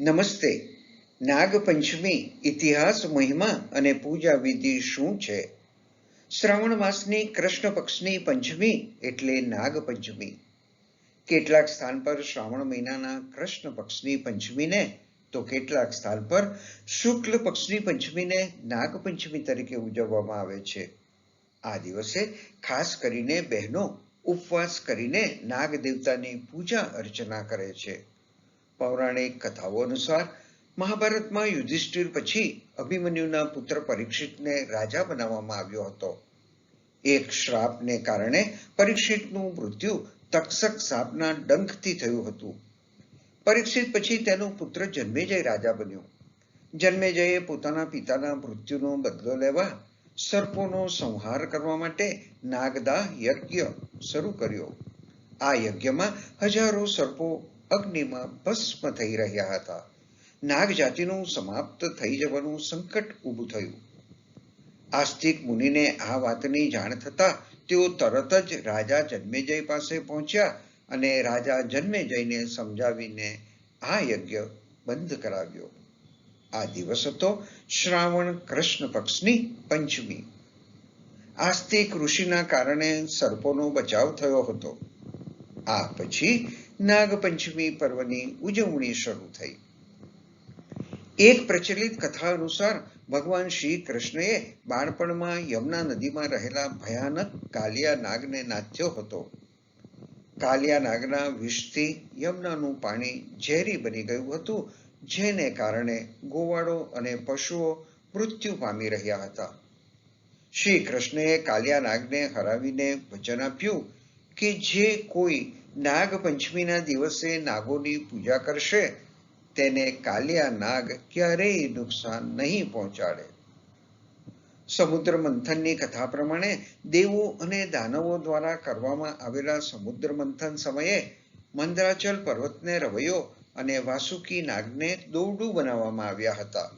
નમસ્તે. નાગપંચમી, ઇતિહાસ, મહિમા અને પૂજા વિધિ શું છે? શ્રાવણ માસની કૃષ્ણ પક્ષની પંચમી એટલે નાગપંચમી. કેટલાક સ્થાન પર શ્રાવણ મહિનાના કૃષ્ણ પક્ષની પંચમીને, તો કેટલાક સ્થાન પર શુક્લ પક્ષની પંચમીને નાગપંચમી તરીકે ઉજવવામાં આવે છે. આ દિવસે ખાસ કરીને બહેનો ઉપવાસ કરીને નાગ દેવતાની પૂજા અર્ચના કરે છે. પૌરાણિક કથાઓ અનુસાર મહાભારતમાં યુધિષ્ઠિર પછી અભિમન્યુના પુત્ર પરીક્ષિતને રાજા બનાવવામાં આવ્યો હતો. એક શ્રાપને કારણે પરીક્ષિતનું મૃત્યુ તક્ષક સાપના ડંખથી થયું હતું. પરીક્ષિત પછી તેનો પુત્ર જન્મેજય રાજા બન્યો. જન્મેજયે પોતાના પિતાના મૃત્યુનો બદલો લેવા સર્પોનો સંહાર કરવા માટે નાગદા યજ્ઞ શરૂ કર્યો. આ યજ્ઞમાં હજારો સર્પો અગ્નિમાં ભસ્મ થઈ રહ્યા હતા. નાગ જાતિનું સમાપ્ત થઈ જવાનું સંકટ ઊભું થયું. આસ્તિક મુનિને આ વાતની જાણ થતા તેઓ તરત જ રાજા જન્મેજય પાસે પહોંચ્યા અને રાજા જન્મેજયને સમજાવીને આ યજ્ઞ બંધ કરાવ્યો. આ દિવસ હતો શ્રાવણ કૃષ્ણ પક્ષની પંચમી. આસ્તિક ઋષિના કારણે સર્પોનો બચાવ થયો હતો. આ પછી નાગપંચમી પર્વની ઉજવણી શરૂ થઈ. એક પ્રચલિત કથા અનુસાર ભગવાન શ્રી કૃષ્ણએ બાળપણમાં યમુના નદીમાં રહેલા ભયાનક કાલિયા નાગને નાચ્યો હતો. કાલિયા નાગના વિષથી યમુનાનું પાણી ઝેરી બની ગયું હતું, જેને કારણે ગોવાળો અને પશુઓ મૃત્યુ પામી રહ્યા હતા. શ્રી કૃષ્ણએ કાલિયા નાગને હરાવીને વચન આપ્યું કે જે કોઈ નાગ પંચમીના દિવસે નાગોની પૂજા કરશે, તેને કાલિયા નાગ ક્યારેય નુકસાન નહીં પહોંચાડે. સમુદ્ર મંથનની કથા પ્રમાણે દેવો અને દાનવો દ્વારા કરવામાં આવેલા સમુદ્ર મંથન સમયે મંદરાચલ પર્વતને રવૈયો અને વાસુકી નાગને દોરડું બનાવવામાં આવ્યા હતા.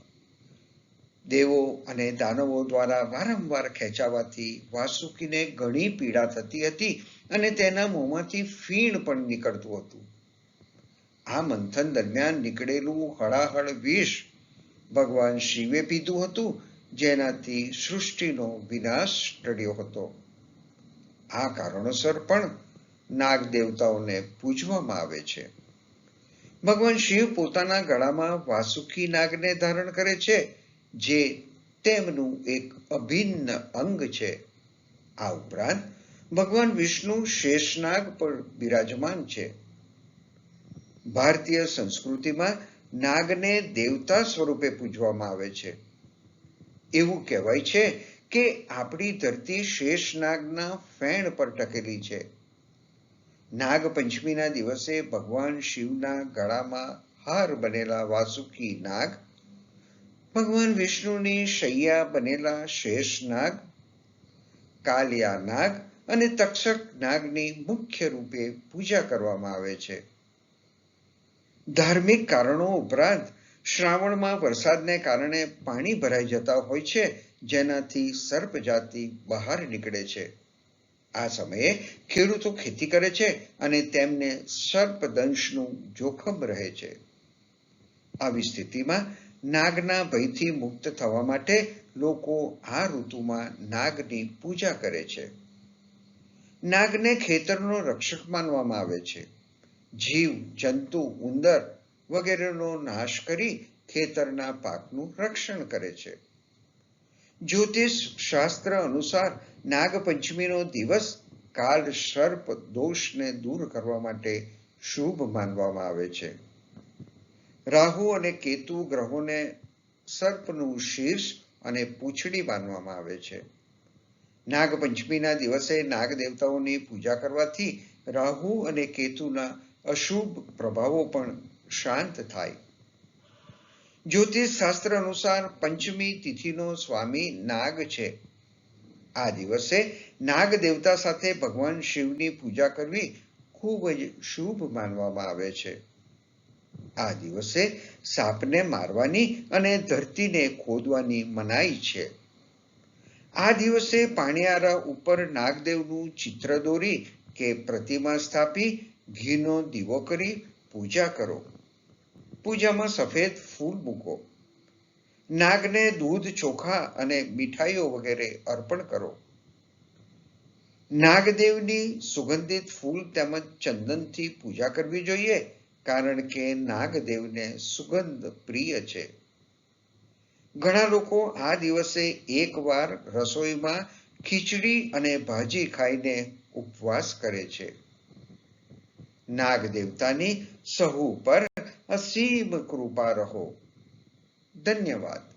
દેવો અને દાનવો દ્વારા વારંવાર ખેંચાવાથી વાસુકીને ઘણી પીડા થતી હતી અને તેના મોંમાંથી ફીણ પણ નીકળતું હતું. આ મંથન દરમિયાન નીકળેલું હળાહળ વિષ ભગવાન શિવે પીધું હતું, જેનાથી સૃષ્ટિનો વિનાશ ટળ્યો હતો. આ કારણોસર પણ નાગ દેવતાઓને પૂજવામાં આવે છે. ભગવાન શિવ પોતાના ગળામાં વાસુકી નાગને ધારણ કરે છે જે તેમનું એક અભિન્ન અંગ છે. આ ઉપરાંત ભગવાન વિષ્ણુ શેષનાગ પર બિરાજમાન છે. ભારતીય સંસ્કૃતિમાં નાગને દેવતા સ્વરૂપે પૂજવામાં આવે છે. એવું કહેવાય છે કે આપણી ધરતી શેષનાગના ફેણ પર ટકેલી છે. નાગ પંચમીના દિવસે ભગવાન શિવના ગળામાં હાર બનેલા વાસુકી નાગ ભગવાન વિષ્ણુની શૈયા બનેલા શેષનાગ કાલિયા અને તક્ષક નાગની મુખ્ય રૂપે પૂજા કરવામાં આવે છે. ધાર્મિક કારણો ઉપરાંત શ્રાવણમાં વરસાદને કારણે પાણી ભરાઈ જતા હોય છે, જેનાથી સર્પ જાતિ બહાર નીકળે છે. આ સમયે ખેડૂતો ખેતી કરે છે અને તેમને સર્પદંશનું જોખમ રહે છે. આવી સ્થિતિમાં નાગના ભયથી મુક્ત થવા માટે લોકો આ ઋતુમાં નાગની પૂજા કરે છે. નાગને ખેતરનો રક્ષક માનવામાં આવે છે. જીવ, જંતુ, ઉંદર વગેરેનો નાશ કરી ખેતરના પાકનું રક્ષણ કરે છે. જ્યોતિષ શાસ્ત્ર અનુસાર નાગપંચમીનો દિવસ કાળ સર્પ દોષને દૂર કરવા માટે શુભ માનવામાં આવે છે. રાહુ અને કેતુ ગ્રહોને સર્પનું શીર્ષ અને પૂંછડી માનવામાં આવે છે. નાગપંચમીના દિવસે નાગ દેવતાઓની પૂજા કરવાથી રાહુ અને કેતુના અશુભ પ્રભાવો પણ શાંત થાય. જ્યોતિષ શાસ્ત્ર અનુસાર પંચમી તિથિનો સ્વામી નાગ છે. આ દિવસે નાગ દેવતા સાથે ભગવાન શિવની પૂજા કરવી ખૂબ જ શુભ માનવામાં આવે છે. આ દિવસે સાપને મારવાની અને ધરતીને ખોદવાની મનાઈ છે. આ દિવસે પાણીયારા ઉપર નાગદેવનું ચિત્ર દોરી કે પ્રતિમા સ્થાપી, ઘીનો દીવો કરી પૂજા કરો. પૂજામાં સફેદ ફૂલ મૂકો. નાગને દૂધ, ચોખા અને મીઠાઈઓ વગેરે અર્પણ કરો. નાગદેવની સુગંધિત ફૂલ તેમજ ચંદનથી પૂજા કરવી જોઈએ. કારણ કે નાગદેવને સુગંધ પ્રિય છે. ઘણા લોકો આ દિવસે એકવાર રસોઈમાં ખીચડી અને ભાજી ખાઈને ઉપવાસ કરે છે. નાગ દેવતાની સહુ પર અસીમ કૃપા રહો. ધન્યવાદ.